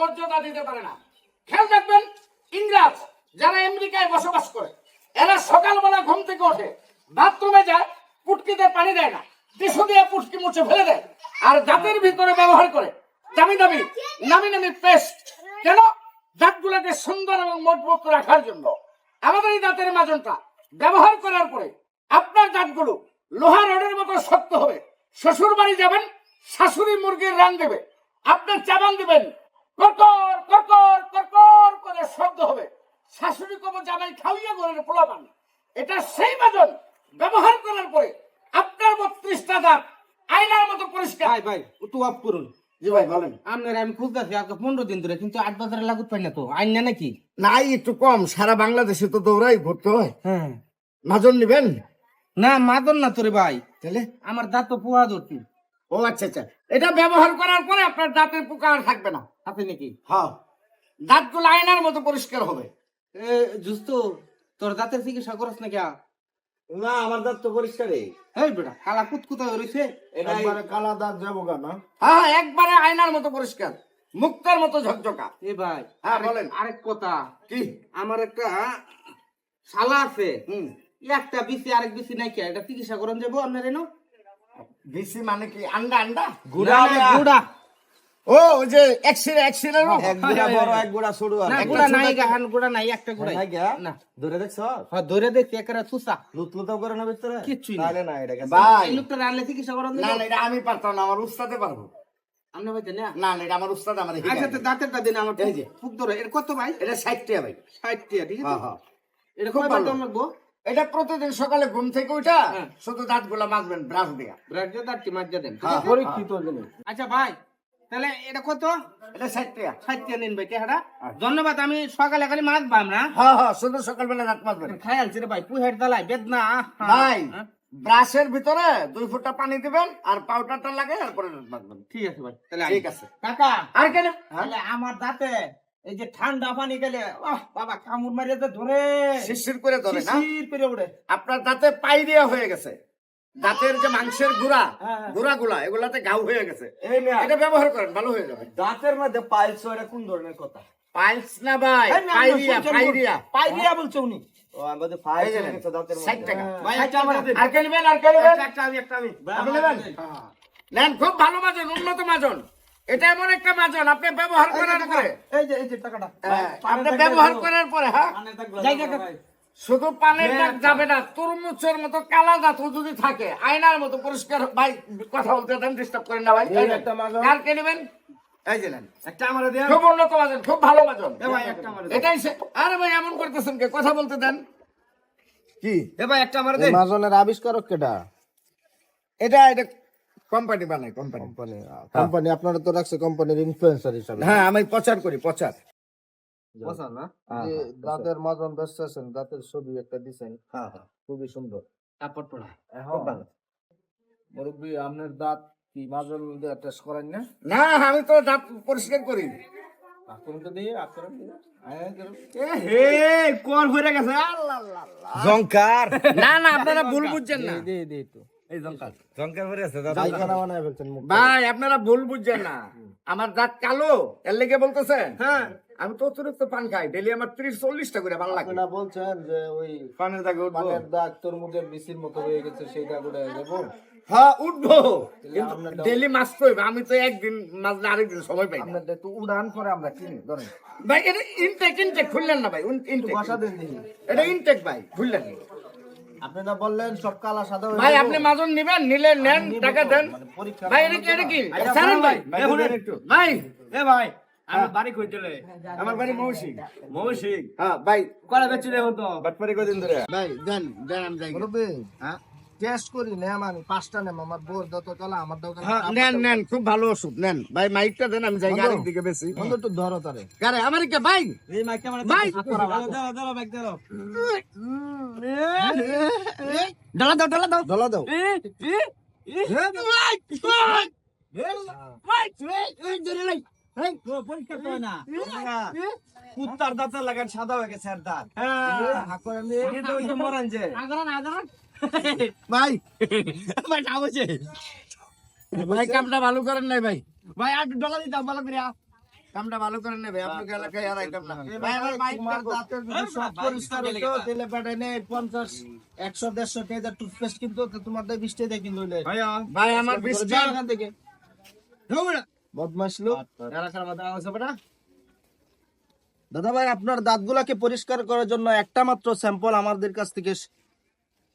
মর্যাদা দিতে পারে না। খেয়াল রাখবেন, ইংরাজ যারা আমেরিকায় বসবাস করে, এরা সকালবেলা ঘুম থেকে ওঠে, বাথরুমে যায়, পুটকিতে পানি দেয় না, টিস্যু দিয়ে পুটকি মুছে ফেলে দেয়, আর দাঁতের ভিতরে ব্যবহার করে। দামি দামি, নামি নামি পেস্ট, কেন? দাঁতগুলোকে সুন্দর এবং মজবুত রাখার জন্য। আমাদের এই দাঁতের মাজনটা ব্যবহার করার পরে আপনার দাঁতগুলো লোহা রডের মতো শক্ত হবে। শ্বশুর বাড়ি যাবেন, শাশুড়ি মুরগির রান দেবে, আপনার চাবান দিবেন কর্কর কর্কর কর্কর করে শব্দ হবে। শাশুড়ি কব জামাই খাওয়িয়া ঘরের পোলা পান এটা সেই বাজন ব্যবহার করার পরে আপনার বত্রিশটা দাঁত আয়নার মতো পরিষ্কার। ভাই ভাই একটু অফ করুন। জি ভাই বলেন। আপনার আমি খুঁজতেছি আজকে পনেরো দিন ধরে কিন্তু আট বাজারে লাগুত পাই না তো। আইন না নাকি? নাই একটু কম। সারা বাংলাদেশে তো দৌড়াই ঘুরতে হয়। হ্যাঁ। মাজন নিবেন? না মাদন না তোরে ভাই। তাহলে? আমার দাঁত তো পোয়া ধরতি। ও আচ্ছা আচ্ছা। এটা ব্যবহার করার পরে আপনার দাঁতের পোকা আর থাকবে না। আপনি নাকি? হ্যাঁ। দাঁতগুলো আয়নার মতো পরিষ্কার হবে। এ জুস্ত তোর দাঁতের চিকিৎসা করস না কিয়া না আমার দাঁত তো পরিষ্কারই। হেই বেটা কালা কুতকুতা এটা একবারে কালা দাঁত যাব কেন? হ্যাঁ হ্যাঁ, একবারে আয়নার মতো পরিষ্কার। মুক্তার মতো ঝকঝকা। এ ভাই হ্যাঁ, বলেন। আরেক কথা। কি? আমার একটা শালা আছে। হুম। একটা বিসি আরেক বিসি নাই কে? এটা চিকিৎসা করন যাব আপনার এনো? বিসি মানে কি আন্ডা আন্ডা? গুড়া গুড়া। ও যে এক্সিরে এক্সিরে এক গুড়া বড় এক গুড়া সরু আর না গুড়া নাই একটা- গাহান গুড়া নাই একটা গুড়া নাই গা? না। ধরে দেখছ? হ্যাঁ ধরে দেখছি একেবারে চুষা। লুতলুতাও করে না ভিতরে? কিচ্ছুই না। তাহলে না এটা ভাই। এই লোকটা রানলে চিকিৎসা করন না না এটা আমি পারতাম না আমার উস্তাদে পারব। আপনি ভাই না না না এটা আমার উস্তাদ আমার আচ্ছা তো দাঁতেরটা দিন আমার এই যে। ফুক ধরে। এর কত ভাই? এটা ষাট টাকা ভাই। ষাট টাকা ঠিক হ্যাঁ আছে? হ্যাঁ এটা খুব খুব ভালো। ভালো লাগবো এটা প্রতিদিন সকালে ঘুম থেকে উঠা হ্যাঁ। শুধু দাঁতগুলো মাজবেন ব্রাশ দিয়া। ব্রাড দিয়ে দাঁতটি মাজ্জা দেন? হ্যাঁ, পরীক্ষিত আচ্ছা ভাই তাহলে এটা কত? এটা নিন ভাই টাকাটা ধন্যবাদ আমি সকালে খালি মাছ পাম না। হ্যাঁ হ্যাঁ শুধু সকালবেলা দাঁত মাজবেন। খাই রে ভাই পুহের দালাই বেদনা ভাই হ্যাঁ? ব্রাশের ভিতরে দুই ফুটা পানি দিবেন আর পাউডারটা লাগে তারপরে দাঁত মাজবেন। ঠিক আছে ভাই তাহলে ঠিক ঠিক আছে। কাকা আর কেন? আমার দাঁতে এই যে ঠান্ডা পানি গেলে আহ বাবা কামড় মারিয়ে তো ধরে। শিরশির করে ধরে না? শিরশির করে উড়ে আপনার দাঁতে পাইরিয়া হয়ে গেছে। দাঁতের যে মাংসের গুড়া হ্যাঁ, হ্যাঁ। গুড়া গুলা এগুলাতে ঘাউ হয়ে গেছে। এটা ব্যবহার করেন ভালো হয়ে যাবে। দাঁতের মধ্যে পাইলস এটা কোন ধরনের কথা? পাইলস না ভাই পাইরিয়া পাইরিয়া পাইরিয়া বলছো উনি। ও আমাদের হয়ে গেছে দাঁতের মধ্যে। টাকা। ভাই ষাট একটা আর কে নেবেন আর কে নেবেন একটা আমি একটা আমি। নেন খুব ভালো মাজন উন্নত মাজন এটা এমন একটা মাজন আপনি ব্যবহার করার পরে। এই যে এই যে টাকাটা। হ্যাঁ, আপনি ব্যবহার করার পরে হ্যাঁ? শুধু পানের দাগ যাবে না তরমুজের মতো কালা দাঁত যদি থাকে আয়নার মতো পরিষ্কার ভাই কথা বলতে দেন ডিস্টার্ব করেন না ভাই। এই একটা মাজন। আর কে নেবেন? এই যে নেন। একটা আমারে দেন। খুব উন্নত মাজন খুব ভালো মাজন এ ভাই একটা আমারে এটাই সে আরে ভাই এমন করতেছেন কে? কথা বলতে দেন। কি? এ ভাই একটা আমারে দেন। মাজনের আবিষ্কারক কেডা এটা এটা কোম্পানি বানায় কোম্পানি কোম্পানি কোম্পানি আপনারা তো রাখছে কোম্পানির ইনফ্লুয়েন্সার হিসাবে। হ্যাঁ আমি প্রচার করি প্রচার। না? দাঁতের মাজন বেচতেছেন দাঁতের ছবি একটা দিছেন। হ্যাঁ হ্যাঁ। খুবই সুন্দর। তারপর পড়া। মুরব্বী আপনার দাঁত কি মাজন দিয়ে টেস্ট করেন না? না আমি তো দাঁত পরিষ্কার করি। হয়ে জঙ্কার না। না আপনারা ভুল বুঝছেন না। ভাই আপনারা ভুল বুঝছেন না। আমার দাঁত কালো এর লেগে বলতেছেন। হ্যাঁ। আমি তো অতিরিক্ত পান খাই ডেলি আমার ত্রিশ চল্লিশটা করে ভালো লাগে। আপনারা বলছেন যে ওই পানের দাগে পানের দাগ তরমুজের বিসির মতো হয়ে গেছে সেই দাগ উঠে যাব। হ্যাঁ উঠবো। ডেলি মাছ তো আমি তো একদিন মাছ না আরেকদিন সময় পাই আপনার উড়ান পরে আমরা চিনি ধরেন। ভাই এটা ইনটেক ইনটেক খুললেন না ভাই ইনটেক বসা দিন এটা ইনটেক ভাই খুললেন। না। আপনারা বললেন সব কালা সাদা ভাই আপনি মাজন নিবেন নিলে নেন টাকা দেন। মানে ভাই এটা কি এটা কি? ছাড়েন ভাই। ভাই এ ভাই। আমি বাড়ি কই চলে আমার বাড়ি মৌসি মৌসিক? হ্যাঁ ভাই কলা বেচি রে হতো? বাটপারি কদিন ধরে? ভাই দেন দেন আমি যাই। হ্যাঁ? টেস্ট করি নেম আমি পাঁচটা নেম আমার বোর যত চলা আমার দোকানে হ্যাঁ, নেন নেন খুব ভালো ওষুধ নেন। ভাই মাইকটা দেন আমি যাই গাড়ির দিকে বেশি বন্ধু একটু ধরো তারে। আমার কে ভাই। এই মাইকটা মানে ভাই। দাও দাও বাইক দাও ডালা দাও ডালা দাও ধলা দাও কুত্তার দাঁতের লাগান সাদা হয়ে গেছে মরান যে ভাই ভাই কামটা ভালো করেন নাই ভাই। ভাই আর ডলা দিতাম ভালো করে কামটা ভালো করে নেবে আপনাকে এলাকায় আর আইতাম না। ভাই তোমার দাঁতের যদি সব পরিষ্কার হতো তাহলে পাঠাই নেই পঞ্চাশ একশো দেড়শো টাকা টুথপেস্ট কিনতো তো তোমার দিয়ে বিশ টাকা কিনলো ভাই আমার বিশ যাও এখান থেকে। বদমাস লোক। দাদা ভাই আপনার দাঁতগুলাকে পরিষ্কার করার জন্য একটা মাত্র স্যাম্পল আমাদের কাছ থেকে